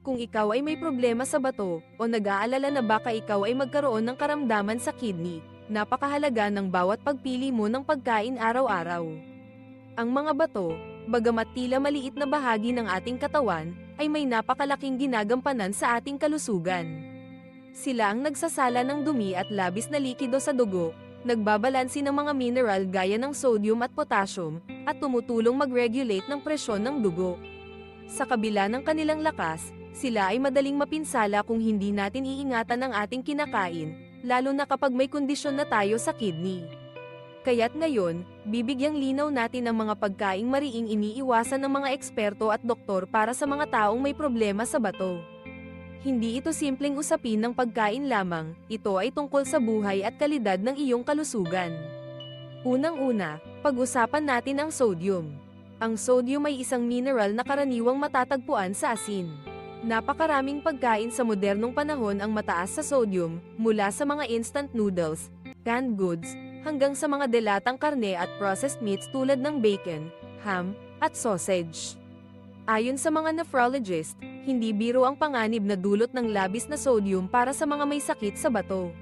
Kung ikaw ay may problema sa bato, o nag-aalala na baka ikaw ay magkaroon ng karamdaman sa kidney, napakahalaga ng bawat pagpili mo ng pagkain araw-araw. Ang mga bato, bagamat tila maliit na bahagi ng ating katawan, ay may napakalaking ginagampanan sa ating kalusugan. Sila ang nagsasala ng dumi at labis na likido sa dugo, nagbabalansi ng mga mineral gaya ng sodium at potassium, at tumutulong mag-regulate ng presyon ng dugo. Sa kabila ng kanilang lakas, sila ay madaling mapinsala kung hindi natin iingatan ang ating kinakain, lalo na kapag may kondisyon na tayo sa kidney. Kaya't ngayon, bibigyang linaw natin ang mga pagkaing mariing iniiwasan ng mga eksperto at doktor para sa mga taong may problema sa bato. Hindi ito simpleng usapin ng pagkain lamang, ito ay tungkol sa buhay at kalidad ng iyong kalusugan. Unang-una, pag-usapan natin ang sodium. Ang sodium ay isang mineral na karaniwang matatagpuan sa asin. Napakaraming pagkain sa modernong panahon ang mataas sa sodium, mula sa mga instant noodles, canned goods, hanggang sa mga delatang karne at processed meats tulad ng bacon, ham, at sausage. Ayon sa mga nephrologist, hindi biro ang panganib na dulot ng labis na sodium para sa mga may sakit sa bato.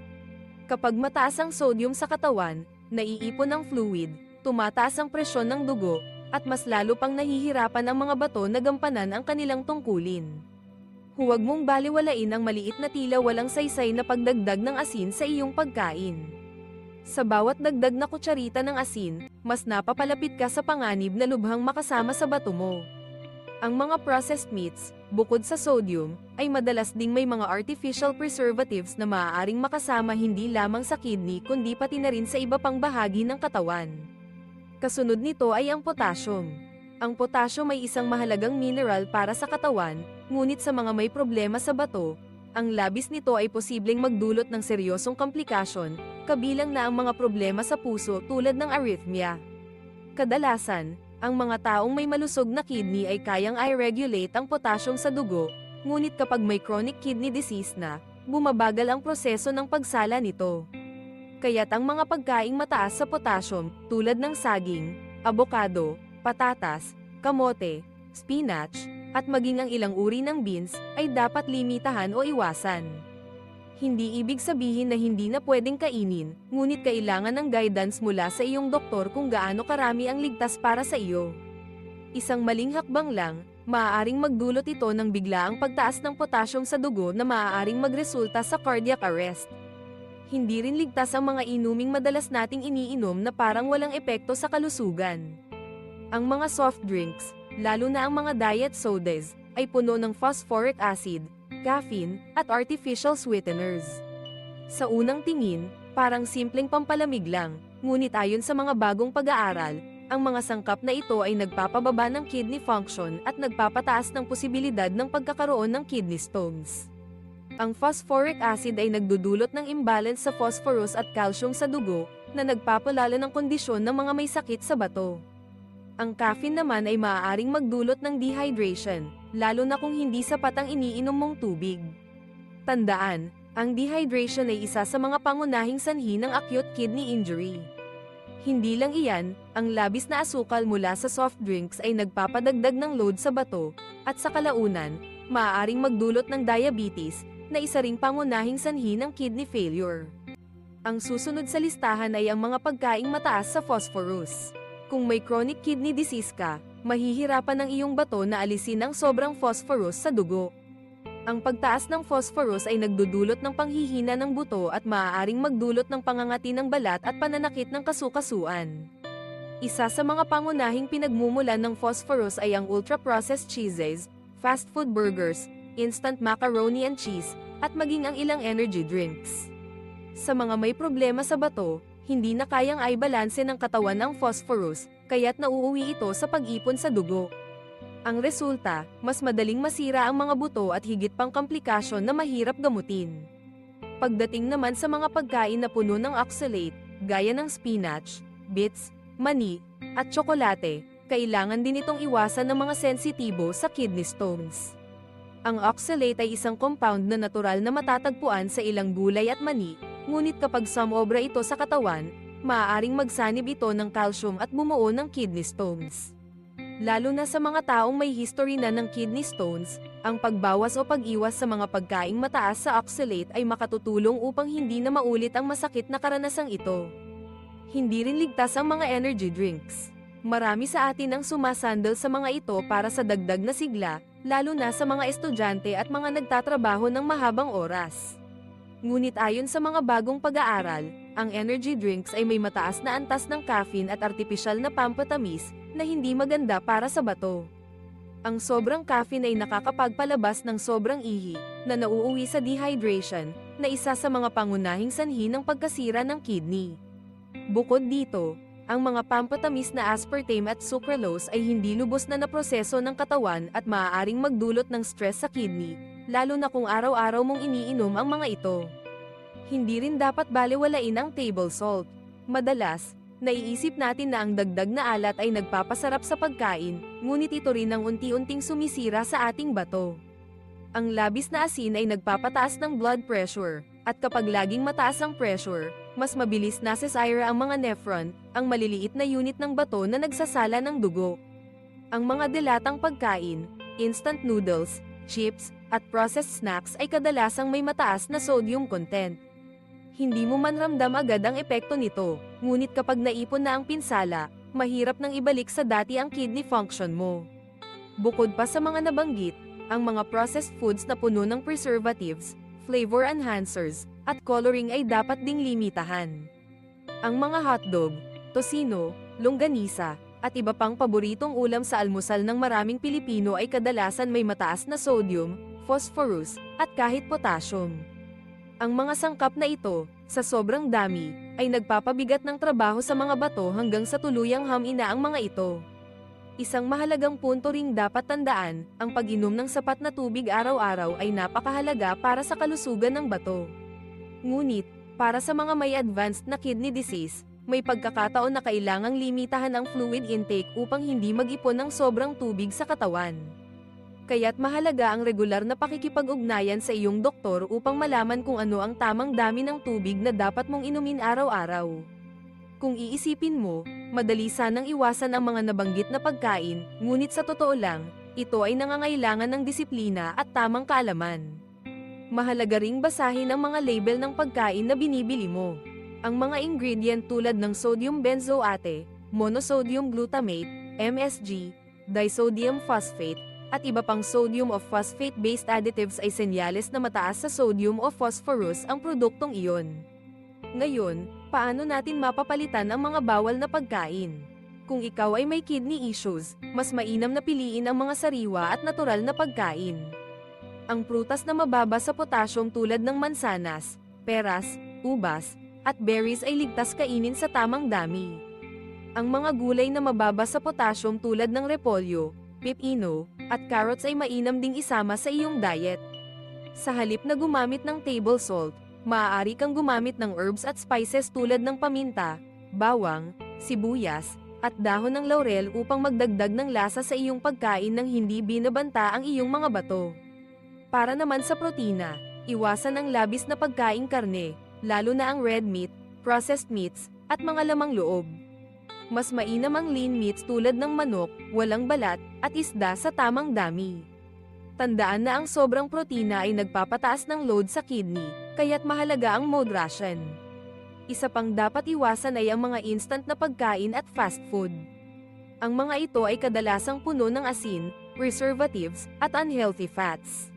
Kapag mataas ang sodium sa katawan, naiipon ang fluid, tumataas ang presyon ng dugo, at mas lalo pang nahihirapan ang mga bato na gampanan ang kanilang tungkulin. Huwag mong baliwalain ang maliit na tila walang saysay na pagdagdag ng asin sa iyong pagkain. Sa bawat dagdag na kutsarita ng asin, mas napapalapit ka sa panganib na lubhang makasama sa bato mo. Ang mga processed meats, bukod sa sodium, ay madalas ding may mga artificial preservatives na maaaring makasama hindi lamang sa kidney kundi pati na rin sa iba pang bahagi ng katawan. Kasunod nito ay ang potassium. Ang potassium ay isang mahalagang mineral para sa katawan, ngunit sa mga may problema sa bato, ang labis nito ay posibleng magdulot ng seryosong komplikasyon, kabilang na ang mga problema sa puso tulad ng arrhythmia. Kadalasan, ang mga taong may malusog na kidney ay kayang i-regulate ang potassium sa dugo, ngunit kapag may chronic kidney disease na, bumabagal ang proseso ng pagsala nito. Kaya't ang mga pagkaing mataas sa potassium, tulad ng saging, abokado, patatas, kamote, spinach, at maging ang ilang uri ng beans, ay dapat limitahan o iwasan. Hindi ibig sabihin na hindi na pwedeng kainin, ngunit kailangan ng guidance mula sa iyong doktor kung gaano karami ang ligtas para sa iyo. Isang maling hakbang lang, maaaring magdulot ito ng biglaang pagtaas ng potassium sa dugo na maaaring magresulta sa cardiac arrest. Hindi rin ligtas ang mga inuming madalas nating iniinom na parang walang epekto sa kalusugan. Ang mga soft drinks, lalo na ang mga diet sodas, ay puno ng phosphoric acid, caffeine, at artificial sweeteners. Sa unang tingin, parang simpleng pampalamig lang, ngunit ayon sa mga bagong pag-aaral, ang mga sangkap na ito ay nagpapababa ng kidney function at nagpapataas ng posibilidad ng pagkakaroon ng kidney stones. Ang phosphoric acid ay nagdudulot ng imbalance sa phosphorus at calcium sa dugo, na nagpapalala ng kondisyon ng mga may sakit sa bato. Ang caffeine naman ay maaaring magdulot ng dehydration, lalo na kung hindi sapat ang iniinom mong tubig. Tandaan, ang dehydration ay isa sa mga pangunahing sanhi ng acute kidney injury. Hindi lang iyan, ang labis na asukal mula sa soft drinks ay nagpapadagdag ng load sa bato, at sa kalaunan, maaaring magdulot ng diabetes, na isa ring pangunahing sanhi ng kidney failure. Ang susunod sa listahan ay ang mga pagkaing mataas sa phosphorus. Kung may chronic kidney disease ka, mahihirapan ang iyong bato na alisin ang sobrang phosphorus sa dugo. Ang pagtaas ng phosphorus ay nagdudulot ng panghihina ng buto at maaaring magdulot ng pangangati ng balat at pananakit ng kasukasuan. Isa sa mga pangunahing pinagmumulan ng phosphorus ay ang ultra-processed cheeses, fast food burgers, instant macaroni and cheese, at maging ang ilang energy drinks. Sa mga may problema sa bato, hindi na kayang ay balanse ng katawan ang phosphorus, kaya't nauuwi ito sa pag-ipon sa dugo. Ang resulta, mas madaling masira ang mga buto at higit pang komplikasyon na mahirap gamutin. Pagdating naman sa mga pagkain na puno ng oxalate, gaya ng spinach, beets, mani, at tsokolate, kailangan din itong iwasan ng mga sensitibo sa kidney stones. Ang oxalate ay isang compound na natural na matatagpuan sa ilang gulay at mani, ngunit kapag sumobra ito sa katawan, maaaring magsanib ito ng calcium at bumuo ng kidney stones. Lalo na sa mga taong may history na ng kidney stones, ang pagbawas o pag-iwas sa mga pagkaing mataas sa oxalate ay makatutulong upang hindi na maulit ang masakit na karanasang ito. Hindi rin ligtas ang mga energy drinks. Marami sa atin ang sumasandal sa mga ito para sa dagdag na sigla, lalo na sa mga estudyante at mga nagtatrabaho ng mahabang oras. Ngunit ayon sa mga bagong pag-aaral, ang energy drinks ay may mataas na antas ng caffeine at artipisyal na pampatamis na hindi maganda para sa bato. Ang sobrang caffeine ay nakakapagpalabas ng sobrang ihi na nauuwi sa dehydration na isa sa mga pangunahing sanhi ng pagkasira ng kidney. Bukod dito, ang mga pampatamis na aspartame at sucralose ay hindi lubos na naproseso ng katawan at maaaring magdulot ng stress sa kidney, lalo na kung araw-araw mong iniinom ang mga ito. Hindi rin dapat balewalain ang table salt. Madalas, naiisip natin na ang dagdag na alat ay nagpapasarap sa pagkain, ngunit ito rin ang unti-unting sumisira sa ating bato. Ang labis na asin ay nagpapataas ng blood pressure, at kapag laging mataas ang pressure, mas mabilis nasesire ang mga nephron, ang maliliit na unit ng bato na nagsasala ng dugo. Ang mga dilatang pagkain, instant noodles, chips, at processed snacks ay kadalasang may mataas na sodium content. Hindi mo man ramdam agad ang epekto nito, ngunit kapag naipon na ang pinsala, mahirap nang ibalik sa dati ang kidney function mo. Bukod pa sa mga nabanggit, ang mga processed foods na puno ng preservatives, flavor enhancers, at coloring ay dapat ding limitahan. Ang mga hotdog, tosino, longganisa, at iba pang paboritong ulam sa almusal ng maraming Pilipino ay kadalasan may mataas na sodium, phosphorus, at kahit potassium. Ang mga sangkap na ito, sa sobrang dami, ay nagpapabigat ng trabaho sa mga bato hanggang sa tuluyang hamina ang mga ito. Isang mahalagang punto ring dapat tandaan, ang pag-inom ng sapat na tubig araw-araw ay napakahalaga para sa kalusugan ng bato. Ngunit, para sa mga may advanced na kidney disease, may pagkakataon na kailangang limitahan ang fluid intake upang hindi mag-ipon ng sobrang tubig sa katawan. Kaya't mahalaga ang regular na pakikipag-ugnayan sa iyong doktor upang malaman kung ano ang tamang dami ng tubig na dapat mong inumin araw-araw. Kung iisipin mo, madali sanang iwasan ang mga nabanggit na pagkain, ngunit sa totoo lang, ito ay nangangailangan ng disiplina at tamang kaalaman. Mahalaga ring basahin ang mga label ng pagkain na binibili mo. Ang mga ingredient tulad ng sodium benzoate, monosodium glutamate, MSG, disodium phosphate, at iba pang sodium o phosphate-based additives ay senyales na mataas sa sodium o phosphorus ang produktong iyon. Ngayon, paano natin mapapalitan ang mga bawal na pagkain? Kung ikaw ay may kidney issues, mas mainam na piliin ang mga sariwa at natural na pagkain. Ang prutas na mababa sa potassium tulad ng mansanas, peras, ubas, at berries ay ligtas kainin sa tamang dami. Ang mga gulay na mababa sa potassium tulad ng repolyo, pipino, at carrots ay mainam ding isama sa iyong diet. Sa halip na gumamit ng table salt, maaari kang gumamit ng herbs at spices tulad ng paminta, bawang, sibuyas, at dahon ng laurel upang magdagdag ng lasa sa iyong pagkain nang hindi binabanta ang iyong mga bato. Para naman sa protina, iwasan ang labis na pagkaing karne, lalo na ang red meat, processed meats, at mga lamang loob. Mas mainam ang lean meats tulad ng manok, walang balat, at isda sa tamang dami. Tandaan na ang sobrang protina ay nagpapataas ng load sa kidney, kaya't mahalaga ang moderation. Isa pang dapat iwasan ay ang mga instant na pagkain at fast food. Ang mga ito ay kadalasang puno ng asin, preservatives, at unhealthy fats.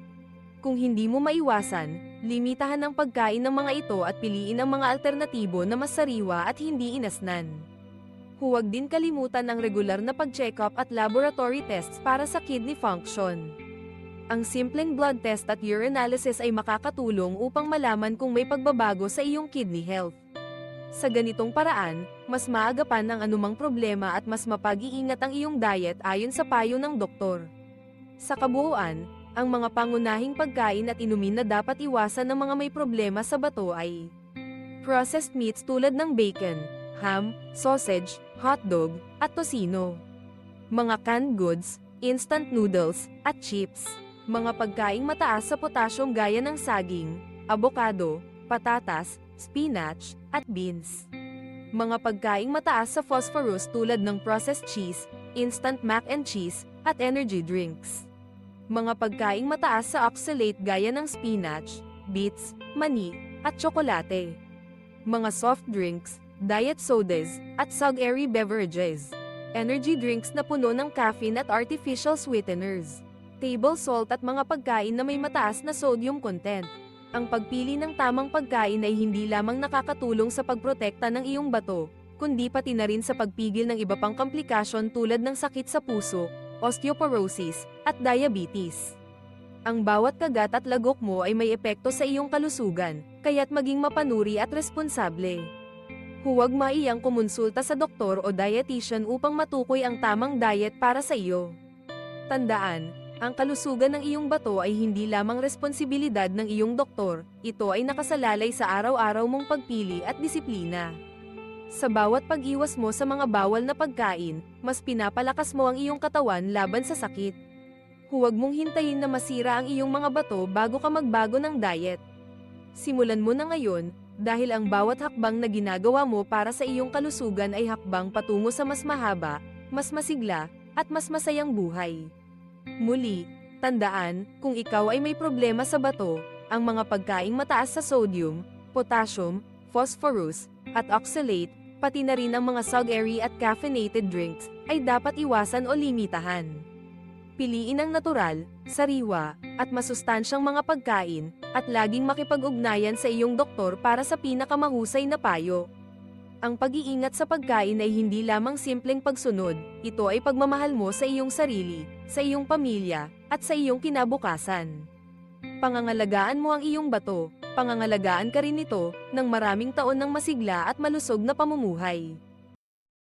Kung hindi mo maiwasan, limitahan ang pagkain ng mga ito at piliin ang mga alternatibo na mas sariwa at hindi inasnan. Huwag din kalimutan ang regular na pag-check-up at laboratory tests para sa kidney function. Ang simpleng blood test at urinalysis ay makakatulong upang malaman kung may pagbabago sa iyong kidney health. Sa ganitong paraan, mas maagapan ang anumang problema at mas mapag-iingat ang iyong diet ayon sa payo ng doktor. Sa kabuuan, ang mga pangunahing pagkain at inumin na dapat iwasan ng mga may problema sa bato ay processed meats tulad ng bacon, ham, sausage, hotdog, at tosino. Mga canned goods, instant noodles, at chips. Mga pagkaing mataas sa potassium gaya ng saging, abokado, patatas, spinach, at beans. Mga pagkaing mataas sa phosphorus tulad ng processed cheese, instant mac and cheese, at energy drinks. Mga pagkaing mataas sa oxalate gaya ng spinach, beets, mani, at tsokolate. Mga soft drinks, diet sodas, at sugary beverages. Energy drinks na puno ng caffeine at artificial sweeteners. Table salt at mga pagkain na may mataas na sodium content. Ang pagpili ng tamang pagkain ay hindi lamang nakakatulong sa pagprotekta ng iyong bato, kundi pati na rin sa pagpigil ng iba pang komplikasyon tulad ng sakit sa puso, osteoporosis, at diabetes. Ang bawat kagat at lagok mo ay may epekto sa iyong kalusugan, kaya't maging mapanuri at responsable. Huwag maiyang kumonsulta sa doktor o dietitian upang matukoy ang tamang diet para sa iyo. Tandaan, ang kalusugan ng iyong bato ay hindi lamang responsibilidad ng iyong doktor, ito ay nakasalalay sa araw-araw mong pagpili at disiplina. Sa bawat pag-iwas mo sa mga bawal na pagkain, mas pinapalakas mo ang iyong katawan laban sa sakit. Huwag mong hintayin na masira ang iyong mga bato bago ka magbago ng diet. Simulan mo na ngayon, dahil ang bawat hakbang na ginagawa mo para sa iyong kalusugan ay hakbang patungo sa mas mahaba, mas masigla, at mas masayang buhay. Muli, tandaan, kung ikaw ay may problema sa bato, ang mga pagkaing mataas sa sodium, potassium, phosphorus, at oxalate, pati na rin ang mga sugary at caffeinated drinks, ay dapat iwasan o limitahan. Piliin ang natural, sariwa, at masustansyang mga pagkain, at laging makipag-ugnayan sa iyong doktor para sa pinakamahusay na payo. Ang pag-iingat sa pagkain ay hindi lamang simpleng pagsunod, ito ay pagmamahal mo sa iyong sarili, sa iyong pamilya, at sa iyong kinabukasan. Pangangalagaan mo ang iyong bato, pangangalagaan ka rin ito, ng maraming taon ng masigla at malusog na pamumuhay.